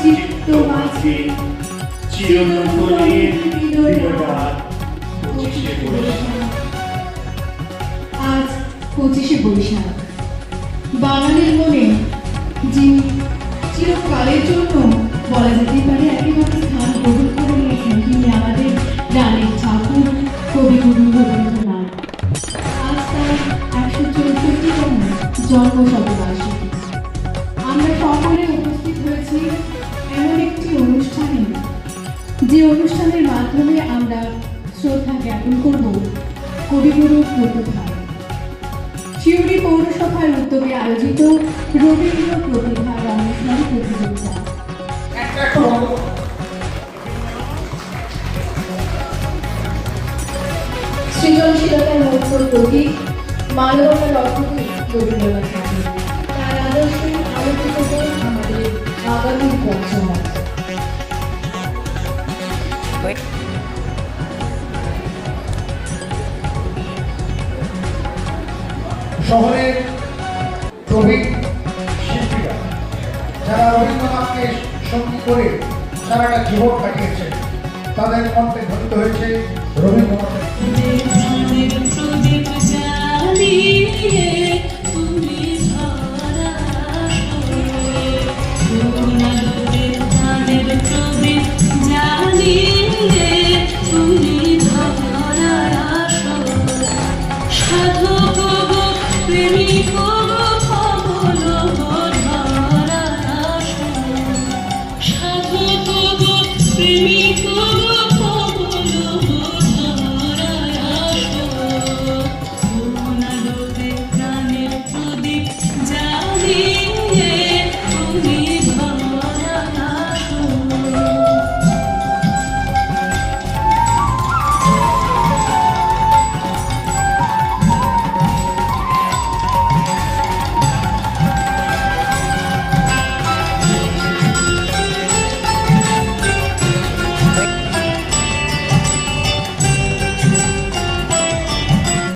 চিত্ত মাঝে চিরন্তনের বিরোধ পঁচিশে বৈশাখ। আজ পঁচিশে বৈশাখ। বাঙালির মনে যিনি চিরকালের জন্য বলা যেতে পারে একেবারে স্থান গ্রহণ করে নিয়েছেন তিনি আমাদের প্রাণের ঠাকুর কবিগুরু রবীন্দ্রনাথ। আজ তার একশো চৌষট্টিতম জন্ম শতবার্ষিকী আমরা সকলে উপস্থিত যে অনুষ্ঠানের মাধ্যমে আমরা শ্রদ্ধা জ্ঞাপন করব, কবিগুরু প্রতিভা। শিউরি পৌরসভার উদ্যোগে আয়োজিত রবীন্দ্র প্রতিভা অনুষ্ঠান প্রতিযোগিতা। সৃজনশীলতার মুখ্য প্রতীক মানবতার রক্ষকে রবীন্দ্রনাথ ঠাকুর তার আদর্শে আলোকিত করে আমাদের আগামী বছর শহরের প্রবীণ শিল্পীরা যারা রবীন্দ্রনাথকে সঙ্গী করে সারাটা জীবন কাটিয়েছেন তাদের মধ্যে ঘটিত হয়েছে রবীন্দ্রনাথের সাধু Jimmy Cooper.